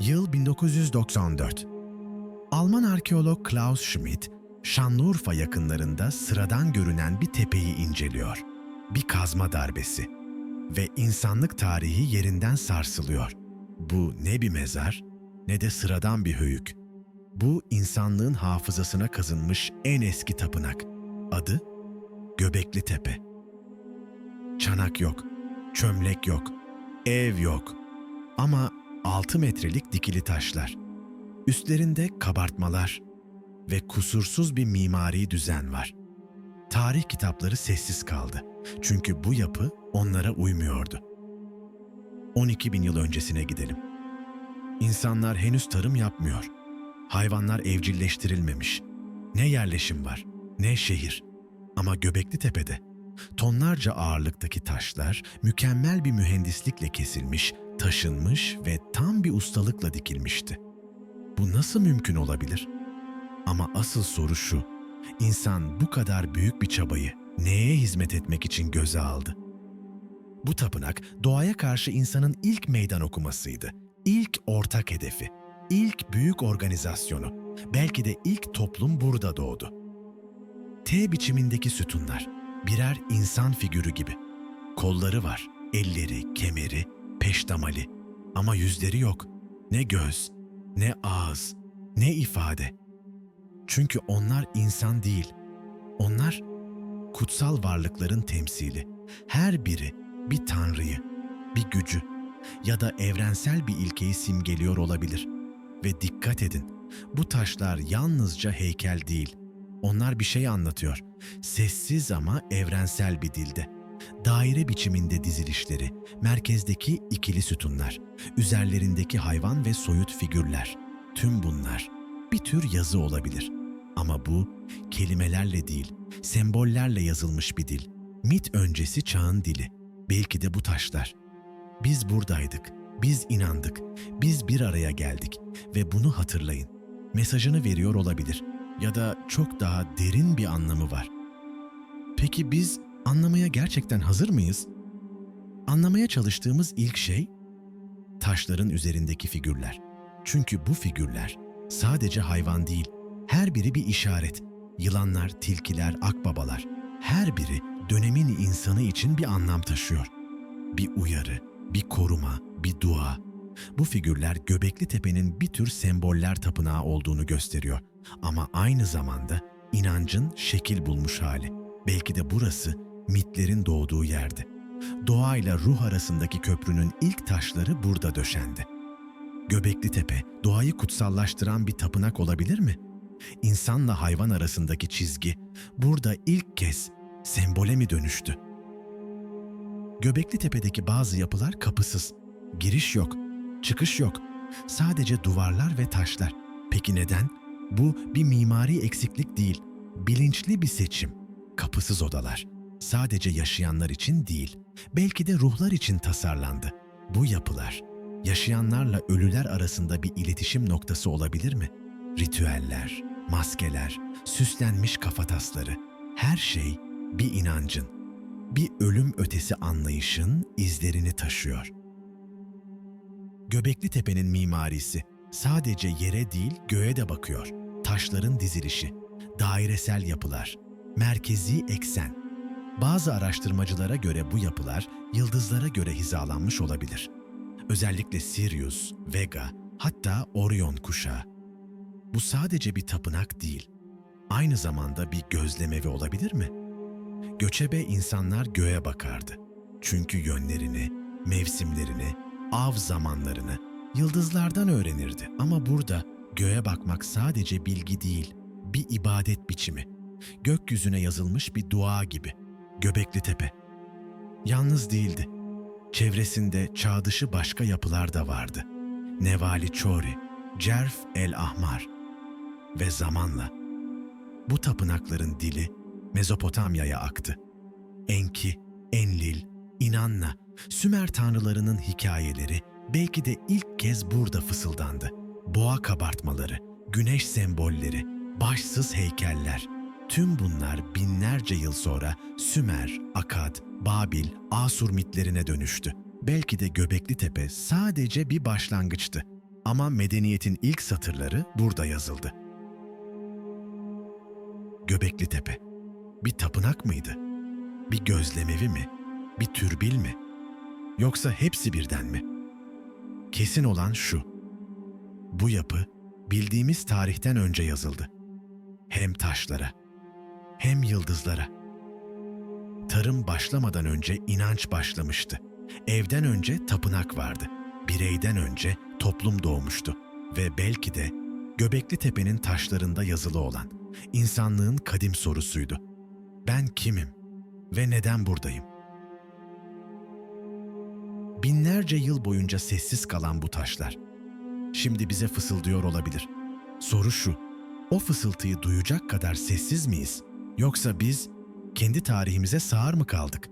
1994 Alman arkeolog Klaus Schmidt, Şanlıurfa yakınlarında sıradan görünen bir tepeyi inceliyor. Bir kazma darbesi ve insanlık tarihi yerinden sarsılıyor. Bu ne bir mezar ne de sıradan bir höyük. Bu insanlığın hafızasına kazınmış en eski tapınak. Adı Göbekli Tepe. Çanak yok, çömlek yok, ev yok. Ama 6 metrelik dikili taşlar. Üstlerinde kabartmalar ve kusursuz bir mimari düzen var. Tarih kitapları sessiz kaldı. Çünkü bu yapı onlara uymuyordu. 12 bin yıl öncesine gidelim. İnsanlar henüz tarım yapmıyor. Hayvanlar evcilleştirilmemiş. Ne yerleşim var, ne şehir. Ama Göbekli Tepe'de tonlarca ağırlıktaki taşlar mükemmel bir mühendislikle kesilmiş, taşınmış ve tam bir ustalıkla dikilmişti. Bu nasıl mümkün olabilir? Ama asıl soru şu. İnsan bu kadar büyük bir çabayı neye hizmet etmek için göze aldı? Bu tapınak doğaya karşı insanın ilk meydan okumasıydı. İlk ortak hedefi, ilk büyük organizasyonu. Belki de ilk toplum burada doğdu. T biçimindeki sütunlar birer insan figürü gibi. Kolları var, elleri, kemeri, peştemali ama yüzleri yok. Ne göz, ne ağız, ne ifade. Çünkü onlar insan değil. Onlar kutsal varlıkların temsili. Her biri bir tanrıyı, bir gücü ya da evrensel bir ilkeyi simgeliyor olabilir. Ve dikkat edin, bu taşlar yalnızca heykel değil. Onlar bir şey anlatıyor. Sessiz ama evrensel bir dilde. Daire biçiminde dizilişleri, merkezdeki ikili sütunlar, üzerlerindeki hayvan ve soyut figürler. Tüm bunlar bir tür yazı olabilir. Ama bu kelimelerle değil, sembollerle yazılmış bir dil. Mit öncesi çağın dili. Belki de bu taşlar. Biz buradaydık, biz inandık, biz bir araya geldik ve bunu hatırlayın. Mesajını veriyor olabilir ya da çok daha derin bir anlamı var. Peki biz anlamaya gerçekten hazır mıyız? Anlamaya çalıştığımız ilk şey taşların üzerindeki figürler. Çünkü bu figürler sadece hayvan değil, her biri bir işaret. Yılanlar, tilkiler, akbabalar, her biri dönemin insanı için bir anlam taşıyor. Bir uyarı, bir koruma, bir dua. Bu figürler Göbekli Tepe'nin bir tür semboller tapınağı olduğunu gösteriyor. Ama aynı zamanda inancın şekil bulmuş hali. Belki de burası mitlerin doğduğu yerdi. Doğayla ruh arasındaki köprünün ilk taşları burada döşendi. Göbekli Tepe, doğayı kutsallaştıran bir tapınak olabilir mi? İnsanla hayvan arasındaki çizgi burada ilk kez sembole mi dönüştü? Göbekli Tepe'deki bazı yapılar kapısız. Giriş yok, çıkış yok. Sadece duvarlar ve taşlar. Peki neden? Bu bir mimari eksiklik değil, bilinçli bir seçim. Kapısız odalar. Sadece yaşayanlar için değil, belki de ruhlar için tasarlandı. Bu yapılar yaşayanlarla ölüler arasında bir iletişim noktası olabilir mi? Ritüeller, maskeler, süslenmiş kafatasları, her şey bir inancın, bir ölüm ötesi anlayışın izlerini taşıyor. Göbekli Tepe'nin mimarisi sadece yere değil göğe de bakıyor. Taşların dizilişi, dairesel yapılar, merkezi eksen. Bazı araştırmacılara göre bu yapılar yıldızlara göre hizalanmış olabilir. Özellikle Sirius, Vega, hatta Orion kuşağı. Bu sadece bir tapınak değil, aynı zamanda bir gözlemevi olabilir mi? Göçebe insanlar göğe bakardı. Çünkü yönlerini, mevsimlerini, av zamanlarını yıldızlardan öğrenirdi. Ama burada göğe bakmak sadece bilgi değil, bir ibadet biçimi. Gökyüzüne yazılmış bir dua gibi. Göbekli Tepe. Yalnız değildi. Çevresinde çağ dışı başka yapılar da vardı. Nevali Çori, Cerf el Ahmar ve zamanla bu tapınakların dili Mezopotamya'ya aktı. Enki, Enlil, İnanna, Sümer tanrılarının hikayeleri belki de ilk kez burada fısıldandı. Boğa kabartmaları, güneş sembolleri, başsız heykeller. Tüm bunlar binlerce yıl sonra Sümer, Akad, Babil, Asur mitlerine dönüştü. Belki de Göbekli Tepe sadece bir başlangıçtı. Ama medeniyetin ilk satırları burada yazıldı. Göbekli Tepe. Bir tapınak mıydı? Bir gözlemevi mi? Bir türbil mi? Yoksa hepsi birden mi? Kesin olan şu. Bu yapı bildiğimiz tarihten önce yazıldı. Hem taşlara, hem yıldızlara. Tarım başlamadan önce inanç başlamıştı. Evden önce tapınak vardı. Bireyden önce toplum doğmuştu ve belki de Göbekli Tepe'nin taşlarında yazılı olan insanlığın kadim sorusuydu. Ben kimim ve neden buradayım? Binlerce yıl boyunca sessiz kalan bu taşlar şimdi bize fısıldıyor olabilir. Soru şu, o fısıltıyı duyacak kadar sessiz miyiz? Yoksa biz kendi tarihimize sağır mı kaldık?